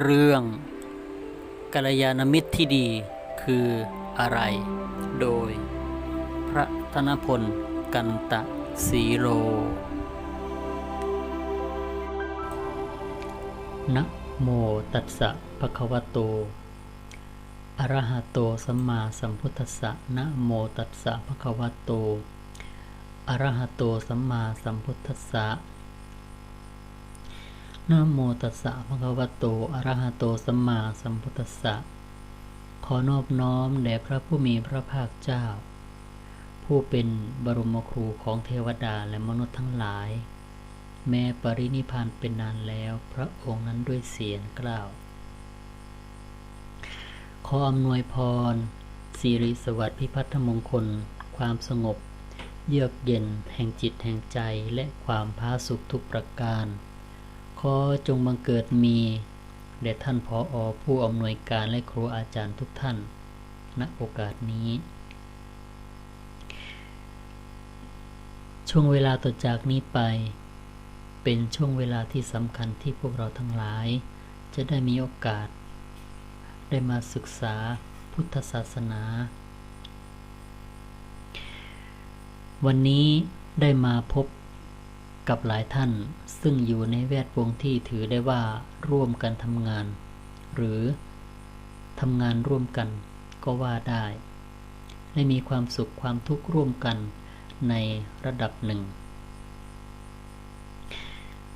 เรื่องกัลยาณมิตรที่ดีคืออะไร โดย พระธนพล กันตะสีโลนะโมตัสสะภะคะวะโตอะระหะโตสัมมาสัมพุทธัสสะนะโมตัสสะภะคะวะโตอะระหะโตสัมมาสัมพุทธัสสะ นะโมตัสสะภะคะวะโต อะระหะโต สัมมาสัมพุทธัสสะ ขอนอบน้อมแด่พระผู้มีพระภาคเจ้า ผู้เป็นบรมครูของเทวดาและมนุษย์ทั้งหลาย แม้ปรินิพานเป็นนานแล้วพระองค์นั้นด้วยเสียงกล่าว ขออำนวยพรสิริสวัสดิ์พิพัฒนมงคล ความสงบ เยือกเย็น แห่งจิตแห่งใจและความพาสุขทุกประการ ขอจงบังเกิดมีแด่ท่านพออผู้อำนวยการและครูอาจารย์ทุกท่าน ณโอกาสนี้ ช่วงเวลาต่อจากนี้ไป เป็นช่วงเวลาที่สำคัญที่พวกเราทั้งหลาย จะได้มีโอกาส ได้มาศึกษาพุทธศาสนา วันนี้ได้มาพบ กับหลายท่านซึ่งอยู่ในแวดวงที่ถือได้ว่าร่วมกันทำงาน หรือทำงานร่วมกันก็ว่าได้และมีความสุขความทุกข์ร่วมกันในระดับหนึ่ง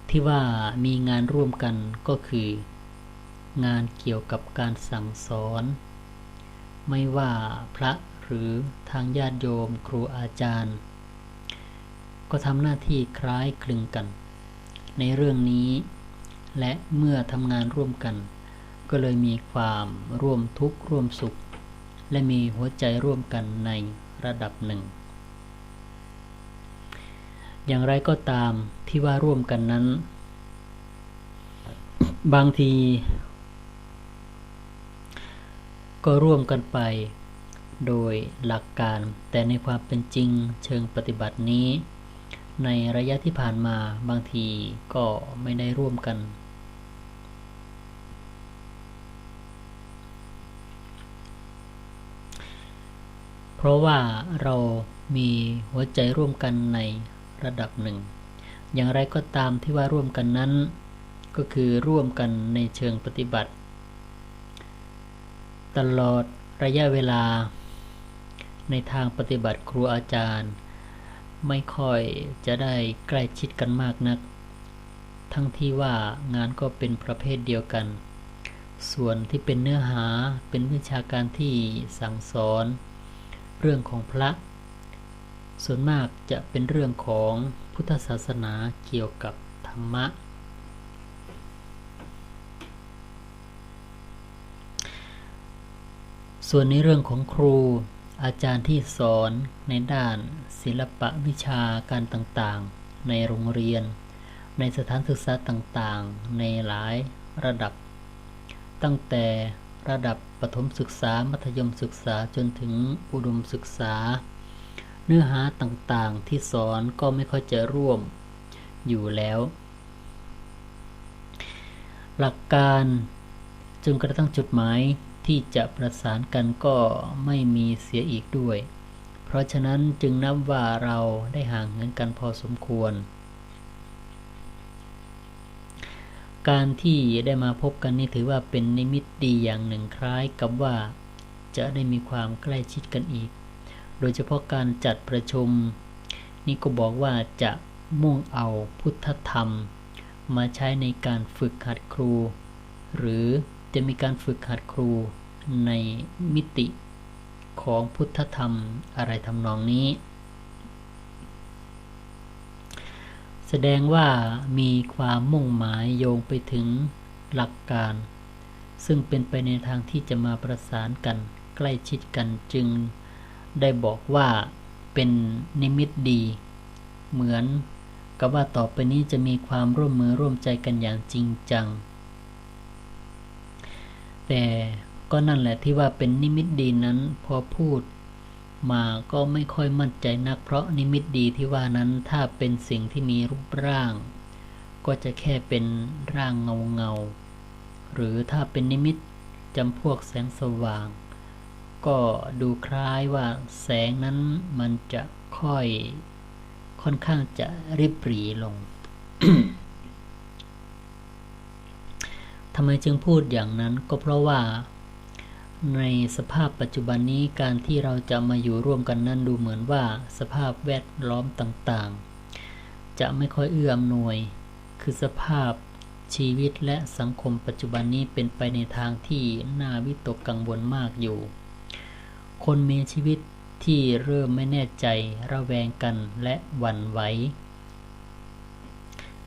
ที่ว่ามีงานร่วมกันก็คือ งานเกี่ยวกับการสั่งสอน ไม่ว่าพระหรือทางญาติโยมครูอาจารย์ ก็ทำหน้าที่คล้ายคลึงกัน ในเรื่องนี้ และเมื่อทำงานร่วมกัน ก็เลยมีความร่วมทุกข์ร่วมสุข และมีหัวใจร่วมกันในระดับหนึ่ง อย่างไรก็ตามที่ว่าร่วมกันนั้น บางที ก็ร่วมกันไปโดยหลักการแต่ในความเป็นจริงเชิงปฏิบัตินี้ ในระยะที่ผ่านมาบางทีก็ไม่ได้ร่วมกัน เพราะว่าเรามีหัวใจร่วมกันในระดับหนึ่ง อย่างไรก็ตามที่ว่าร่วมกันนั้น ก็คือร่วมกันในเชิงปฏิบัติ ตลอดระยะเวลาในทางปฏิบัติครูอาจารย์ ไม่ค่อยจะได้ใกล้ชิดกันมากนัก ทั้งที่ว่างานก็เป็นประเภทเดียวกัน ส่วนที่เป็นเนื้อหาเป็นวิชาการที่สั่งสอน เรื่องของพระ ส่วนมากจะเป็นเรื่องของพุทธศาสนาเกี่ยวกับธรรมะส่วนในเรื่องของครู อาจารย์ที่สอนในด้านศิลปะวิชาการต่างๆ ในโรงเรียน ในสถานศึกษาต่างๆ ในหลายระดับ ตั้งแต่ระดับประถมศึกษามัธยมศึกษาจนถึงอุดมศึกษา เนื้อหาต่างๆที่สอนก็ไม่ค่อยจะร่วมอยู่แล้ว หลักการจนกระทั่งจุดหมาย ที่จะประสานกันก็ไม่มีเสียอีกด้วย เพราะฉะนั้นจึงนับว่าเราได้ห่างเหินกันพอสมควร การที่ได้มาพบกันนี่ถือว่าเป็นนิมิตดีอย่างหนึ่งคล้ายกับว่า จะได้มีความใกล้ชิดกันอีก โดยเฉพาะการจัดประชุม นี่ก็บอกว่าจะมุ่งเอาพุทธธรรม มาใช้ในการฝึกหัดครู หรือ จะมีการฝึกหัดครูในมิติของพุทธธรรมอะไรทำนองนี้ แสดงว่ามีความมุ่งหมายโยงไปถึงหลักการ ซึ่งเป็นไปในทางที่จะมาประสานกันใกล้ชิดกันจึงได้บอกว่าเป็นนิมิตดี เหมือนกับว่าต่อไปนี้จะมีความร่วมมือร่วมใจกันอย่างจริงจัง แต่ก็นั่นแหละที่ว่าเป็นนิมิตดีนั้นพอพูดมาก็ไม่ค่อยมั่นใจนัก เพราะนิมิตดีที่ว่านั้นถ้าเป็นสิ่งที่มีรูปร่าง ก็จะแค่เป็นร่างเงาเงาหรือถ้าเป็นนิมิตจำพวกแสงสว่าง ก็ดูคล้ายว่าแสงนั้นมันจะค่อยค่อนข้างจะริบหรีลง ทำไมจึงพูดอย่างนั้นก็เพราะว่า ในสภาพปัจจุบันนี้การที่เราจะมาอยู่ร่วมกันนั้นดูเหมือนว่า สภาพแวดล้อมต่างๆ จะไม่ค่อยเอื้ออำนวย คือสภาพชีวิตและสังคมปัจจุบันนี้เป็นไปในทางที่น่าวิตกกังวลมากอยู่ คนมีชีวิตที่เริ่มไม่แน่ใจระแวงกันและหวั่นไหว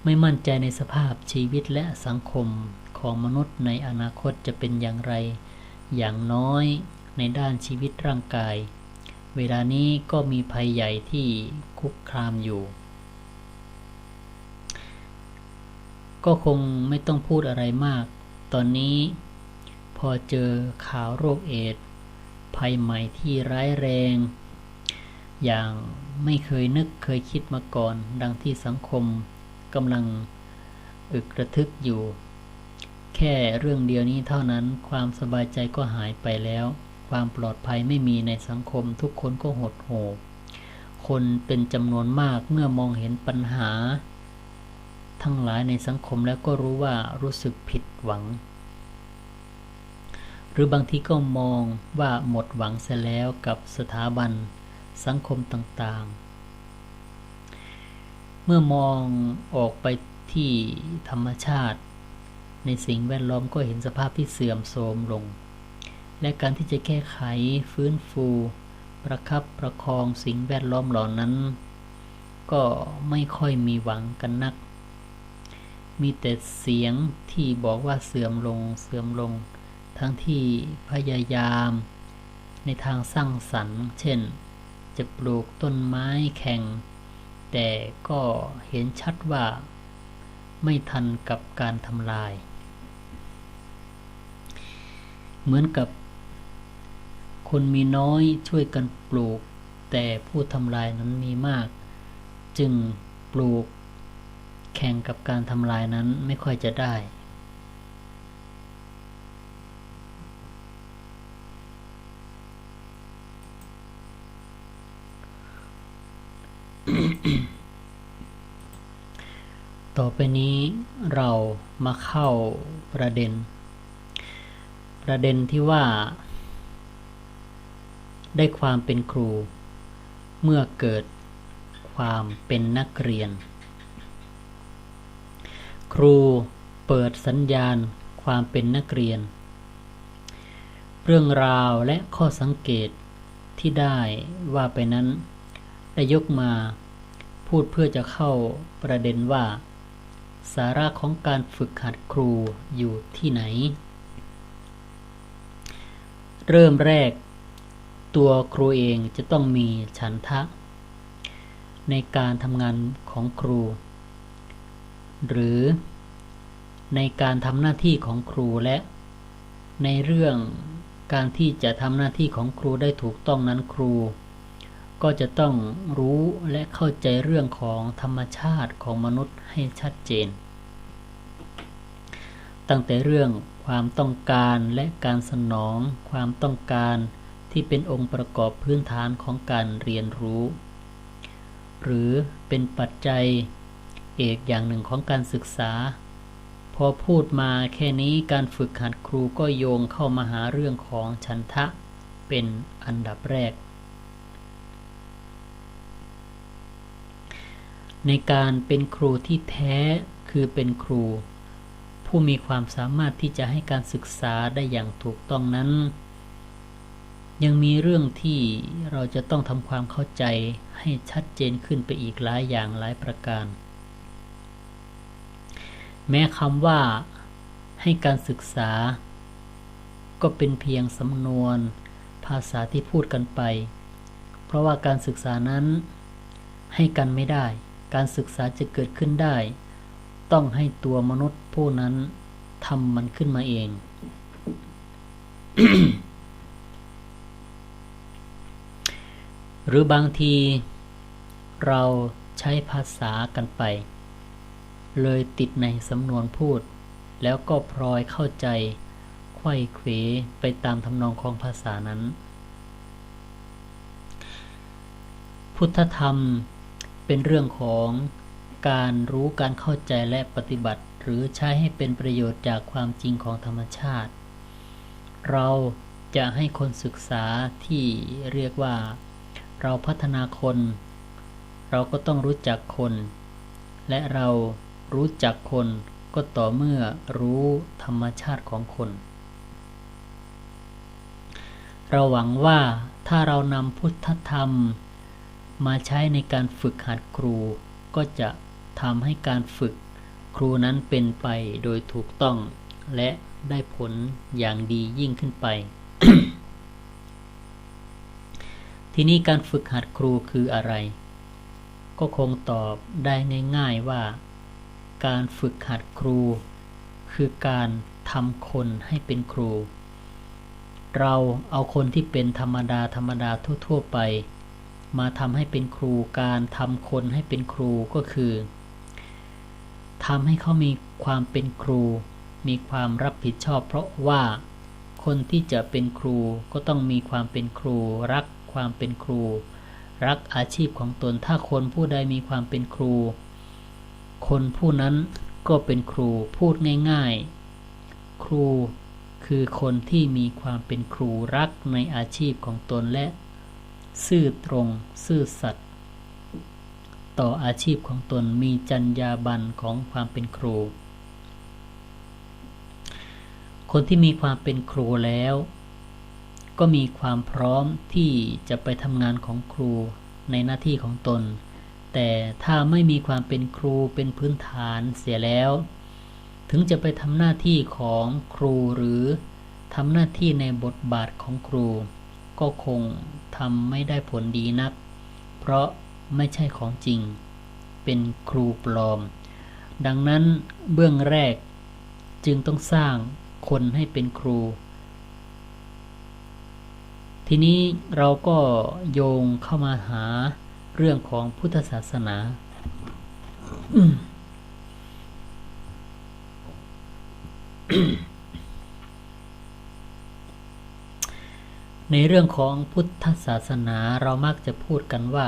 ไม่มั่นใจในสภาพชีวิตและสังคม ของมนุษย์ในอนาคตจะเป็นอย่างไร อย่างน้อยในด้านชีวิตร่างกาย เวลานี้ก็มีภัยใหญ่ที่คุกคามอยู่ ก็คงไม่ต้องพูดอะไรมาก ตอนนี้พอเจอข่าวโรคเอดภัยใหม่ที่ร้ายแรง อย่างไม่เคยนึกเคยคิดมาก่อน ดังที่สังคมกำลังอึกระทึกอยู่ แค่เรื่องเดียวนี้เท่านั้น ความสบายใจก็หายไปแล้ว ความปลอดภัยไม่มีในสังคมทุกคนก็หดหู่คนเป็นจำนวนมากเมื่อมองเห็นปัญหา ทั้งหลายในสังคมแล้วก็รู้ว่ารู้สึกผิดหวัง หรือบางทีก็มองว่าหมดหวังเสียแล้วกับสถาบันสังคมต่างๆ เมื่อมองออกไปที่ธรรมชาติ ในสิ่งแวดล้อมก็เห็นสภาพที่เสื่อมโทรมลง และการที่จะแก้ไขฟื้นฟู ประคับประคองสิ่งแวดล้อมเหล่านั้น ก็ไม่ค่อยมีหวังกันนัก มีแต่เสียงที่บอกว่าเสื่อมลงเสื่อมลง ทั้งที่พยายามในทางสร้างสรรค์ เช่น จะปลูกต้นไม้แข่ง แต่ก็เห็นชัดว่าไม่ทันกับการทำลาย เหมือนกับ คนมีน้อยช่วยกันปลูก แต่ผู้ทำลายนั้นมีมาก จึงปลูก แข่งกับการทำลายนั้นไม่ค่อยจะได้ ต่อไปนี้เรามาเข้าประเด็น ประเด็นที่ว่า ได้ความเป็นครู เมื่อเกิดความเป็นนักเรียน ครูเปิดสัญญาณความเป็นนักเรียน เรื่องราวและข้อสังเกตที่ได้ว่าไปนั้น ได้ยกมาพูดเพื่อจะเข้าประเด็นว่า สาระของการฝึกหัดครูอยู่ที่ไหน เริ่มแรก ตัวครูเองจะต้องมีฉันทะ ในการทำงานของครู หรือในการทำหน้าที่ของครูและ ในเรื่องการที่จะทำหน้าที่ของครูได้ถูกต้องนั้นครู ก็จะต้องรู้และเข้าใจเรื่องของธรรมชาติของมนุษย์ให้ชัดเจน ตั้งแต่เรื่อง ความต้องการและการสนอง ความต้องการที่เป็นองค์ประกอบพื้นฐานของการเรียนรู้ หรือเป็นปัจจัยเอกอย่างหนึ่งของการศึกษา พอพูดมาแค่นี้การฝึกหัดครูก็โยงเข้ามาหาเรื่องของฉันทะเป็นอันดับแรก ในการเป็นครูที่แท้คือเป็นครู ผู้มีความสามารถที่จะให้การศึกษาได้อย่างถูกต้องนั้น ยังมีเรื่องที่เราจะต้องทำความเข้าใจให้ชัดเจนขึ้นไปอีกหลายอย่างหลายประการ แม้คำว่าให้การศึกษา ก็เป็นเพียงสำนวนภาษาที่พูดกันไป เพราะว่าการศึกษานั้นให้กันไม่ได้ การศึกษาจะเกิดขึ้นได้ ต้องให้ตัวมนุษย์ผู้นั้นทำมันขึ้นมาเอง หรือบางที เราใช้ภาษากันไป เลยติดในสำนวนพูด แล้วก็พลอยเข้าใจไขว้เขวไปตามทำนองของภาษานั้น พุทธธรรมเป็นเรื่องของ การรู้การเข้าใจและปฏิบัติ หรือใช้ให้เป็นประโยชน์จากความจริงของธรรมชาติ เราจะให้คนศึกษาที่เรียกว่า เราพัฒนาคน เราก็ต้องรู้จักคน และเรารู้จักคนก็ต่อเมื่อรู้ธรรมชาติของคน เราหวังว่าถ้าเรานำพุทธธรรมมาใช้ในการฝึกหัดครูก็จะ ทำให้การฝึกครูนั้นเป็นไปโดยถูกต้อง และได้ผลอย่างดียิ่งขึ้นไป ทีนี้การฝึกหัดครูคืออะไร ก็คงตอบได้ง่าย ๆว่า การฝึกหัดครู คือการทำคนให้เป็นครู เราเอาคนที่เป็นธรรมดาธรรมดาทั่ว ๆ ไป มาทำให้เป็นครู การทำคนให้เป็นครูก็คือ ทำให้เขามีความเป็นครู มีความรับผิดชอบ เพราะว่าคนที่จะเป็นครูก็ต้องมีความเป็นครู รักความเป็นครู รักอาชีพของตนถ้าคนผู้ใดมีความเป็นครู คนผู้นั้นก็เป็นครูพูดง่ายๆ ครูคือคนที่มีความเป็นครูรักในอาชีพของตนและ ซื่อตรง ซื่อสัตย์ ต่ออาชีพของตนมีจรรยาบรรณของความเป็นครู คนที่มีความเป็นครูแล้ว ก็มีความพร้อมที่จะไปทำงานของครูในหน้าที่ของตน แต่ถ้าไม่มีความเป็นครูเป็นพื้นฐานเสียแล้ว ถึงจะไปทำหน้าที่ของครูหรือทำหน้าที่ในบทบาทของครู ก็คงทำไม่ได้ผลดีนัก เพราะ ไม่ใช่ของจริง เป็นครูปลอม ดังนั้นเบื้องแรกจึงต้องสร้างคนให้เป็นครู ทีนี้เราก็โยงเข้ามาหาเรื่องของพุทธศาสนา ในเรื่องของพุทธศาสนาเรามักจะพูดกันว่า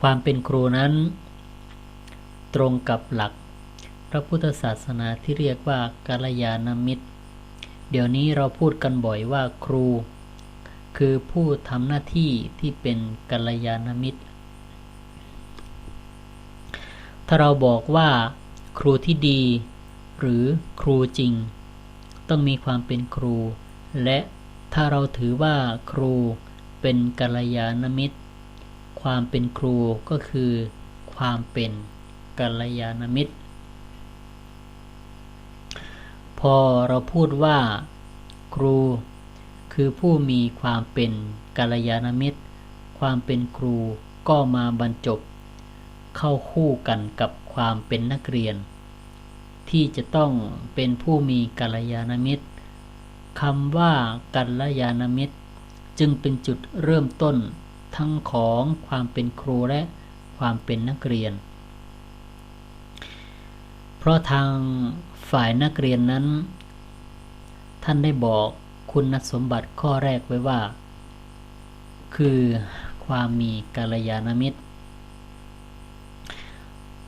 ความเป็นครูนั้น ตรงกับหลัก พระพุทธศาสนาที่เรียกว่ากาลยานามิตร เดี๋ยวนี้เราพูดกันบ่อยว่าครู คือผู้ทำหน้าที่ที่เป็นกาลยานมิตร ถ้าเราบอกว่า ครูที่ดี หรือครูจริง ต้องมีความเป็นครูและ ถ้าเราถือว่าครูเป็นกัลยาณมิตร ความเป็นครูก็คือ ความเป็นกัลยาณมิตร พอเราพูดว่า ครู คือผู้มีความเป็นกัลยาณมิตร ความเป็นครูก็มาบรรจบ เข้าคู่กันกับความเป็นนักเรียน ที่จะต้องเป็นผู้มีกัลยาณมิตร คำว่ากัลยาณมิตร จึงเป็นจุดเริ่มต้นทั้งของความเป็นครูและความเป็นนักเรียน เพราะทางฝ่ายนักเรียนนั้น ท่านได้บอกคุณสมบัติข้อแรกไว้ว่า คือความมีกาลยาณมิตร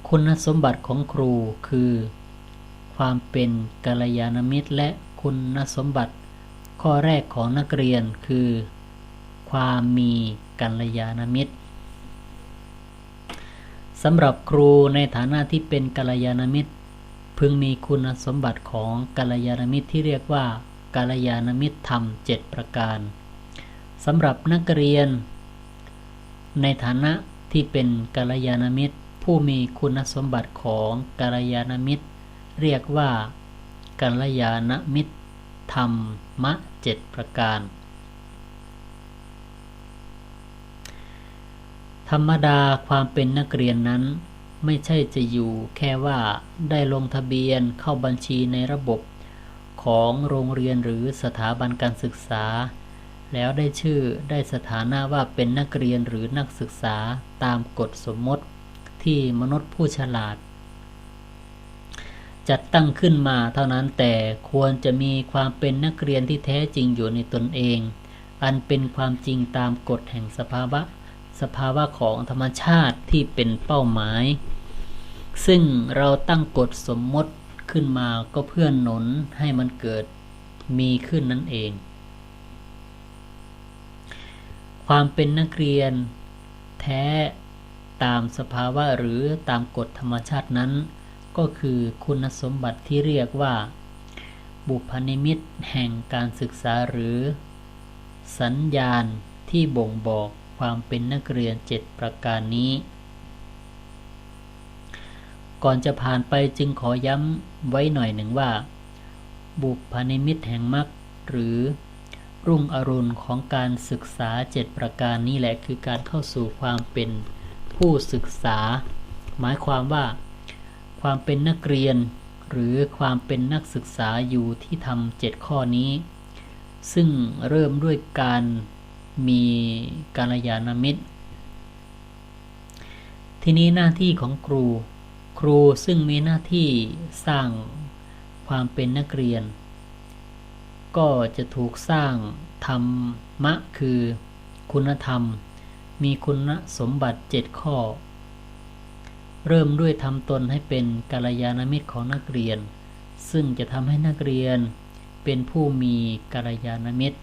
คุณสมบัติของครูคือ ความเป็นกาลยาณมิตรและ คุณสมบัติ ข้อแรกของนักเรียนคือ ความมีกัลยาณมิตรสำหรับครูในฐานะที่เป็นกัลยาณมิตร พึงมีคุณสมบัติของกัลยาณมิตรที่เรียกว่ากัลยาณมิตรธรรมเจ็ดประการสำหรับนักเรียน ในฐานะที่เป็นกัลยาณมิตร ผู้มีคุณสมบัติของกัลยาณมิตร เรียกว่า กัลยาณมิตร ธรรมะเจ็ดประการ ธรรมดาความเป็นนักเรียนนั้น ไม่ใช่จะอยู่แค่ว่าได้ลงทะเบียนเข้าบัญชีในระบบของโรงเรียนหรือสถาบันการศึกษา แล้วได้ชื่อได้สถานะว่าเป็นนักเรียนหรือนักศึกษาตามกฎสมมติ ที่มนุษย์ผู้ฉลาด จัดตั้งขึ้นมาเท่านั้นแต่ควรจะมีความเป็นนักเรียนที่แท้จริงอยู่ในตนเอง อันเป็นความจริงตามกฎแห่งสภาวะ สภาวะของธรรมชาติที่เป็นเป้าหมาย ซึ่งเราตั้งกฎสมมติขึ้นมาก็เพื่อหนุนให้มันเกิดมีขึ้นนั่นเอง ความเป็นนักเรียนแท้ตามสภาวะหรือตามกฎธรรมชาตินั้น ก็คือคุณสมบัติที่เรียกว่า บุพนิมิตแห่งการศึกษาหรือ สัญญาณที่บ่งบอกความเป็นนักเรียนเจ็ดประการนี้ ก่อนจะผ่านไปจึงขอย้ำไว้หน่อยหนึ่งว่า บุพนิมิตแห่งมรรคหรือรุ่งอรุณของการศึกษาเจ็ดประการนี้แหละคือการเข้าสู่ความเป็นผู้ศึกษา หมายความว่า ความเป็นนักเรียน หรือความเป็นนักศึกษาอยู่ที่ทำเจ็ดข้อนี้ ซึ่งเริ่มด้วยการมีกาลยานามิตร ทีนี้หน้าที่ของครู ครูซึ่งมีหน้าที่สร้างความเป็นนักเรียน ก็จะถูกสร้างธรรมะคือคุณธรรม มีคุณสมบัติเจ็ดข้อ เริ่มด้วยทำตนให้เป็นกาลยานามิตรของนักเรียน ซึ่งจะทำให้นักเรียนเป็นผู้มีกาลยานามิตร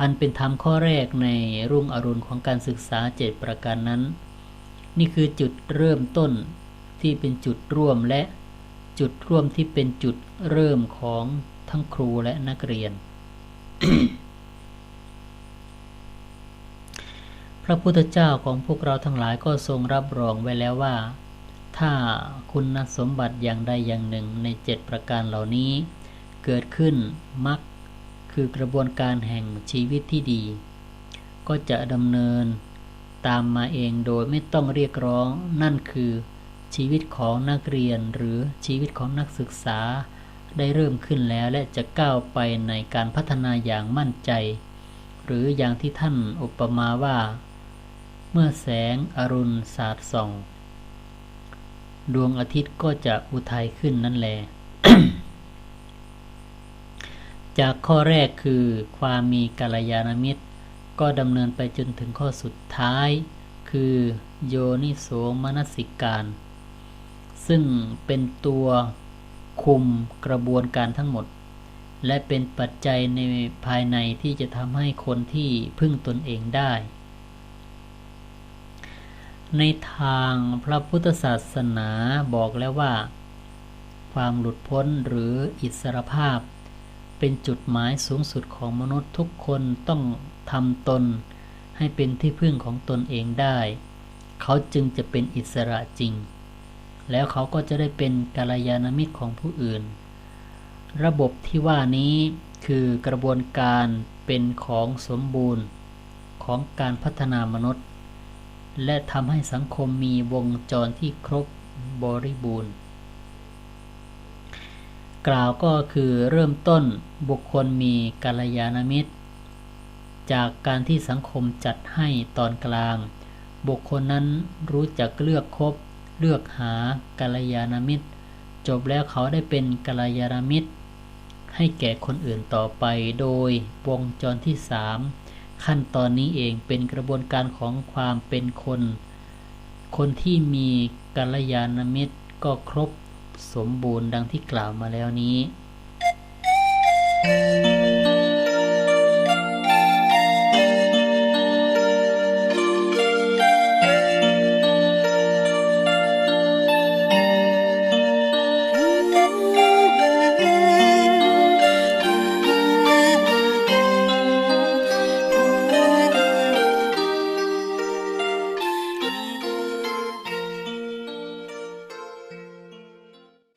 อันเป็นธรรมข้อแรกในรุ่งอรุณของการศึกษาเจ็ดประการนั้น นี่คือจุดเริ่มต้นที่เป็นจุดร่วมและจุดร่วมที่เป็นจุดเริ่มของทั้งครูและนักเรียน พ ระพุทธเจ้าของพวกเราทั้งหลายก็ทรงรับรองไว้แล้วว่า ถ้าคุณสมบัติอย่างใดอย่างหนึ่งในเจ็ดประการเหล่านี้ เกิดขึ้นมักคือกระบวนการแห่งชีวิตที่ดี ก็จะดำเนินตามมาเองโดยไม่ต้องเรียกร้องนั่นคือชีวิตของนักเรียนหรือชีวิตของนักศึกษา ได้เริ่มขึ้นแล้วและจะก้าวไปในการพัฒนาอย่างมั่นใจ หรืออย่างที่ท่านอุปมาว่า เมื่อแสงอรุณสาดส่อง ดวงอาทิตย์ก็จะอุทัยขึ้นนั่นแหละจากข้อแรกคือความมีกัลยาณมิตร ก็ดำเนินไปจนถึงข้อสุดท้าย คือโยนิโสมนสิการ ซึ่งเป็นตัวคุมกระบวนการทั้งหมด และเป็นปัจจัยในภายในที่จะทำให้คนที่พึ่งตนเองได้ ในทางพระพุทธศาสนาบอกแล้วว่า ความหลุดพ้นหรืออิสรภาพ เป็นจุดหมายสูงสุดของมนุษย์ทุกคนต้องทำตน ให้เป็นที่พึ่งของตนเองได้ เขาจึงจะเป็นอิสระจริง แล้วเขาก็จะได้เป็นกาลยานามิตรของผู้อื่น ระบบที่ว่านี้คือกระบวนการเป็นของสมบูรณ์ของการพัฒนามนุษย์ และทำให้สังคมมีวงจรที่ครบบริบูรณ์ กล่าวก็คือเริ่มต้นบุคคลมีกาลยานามิตร จากการที่สังคมจัดให้ตอนกลาง บุคคลนั้นรู้จักเลือกคบ เลือกหากาลยานามิตร จบแล้วเขาได้เป็นกาลยานามิตร ให้แก่คนอื่นต่อไปโดยวงจรที่สาม ขั้นตอนนี้เองเป็นกระบวนการของความเป็นคน คนที่มีกัลยาณมิตรก็ครบสมบูรณ์ดังที่กล่าวมาแล้วนี้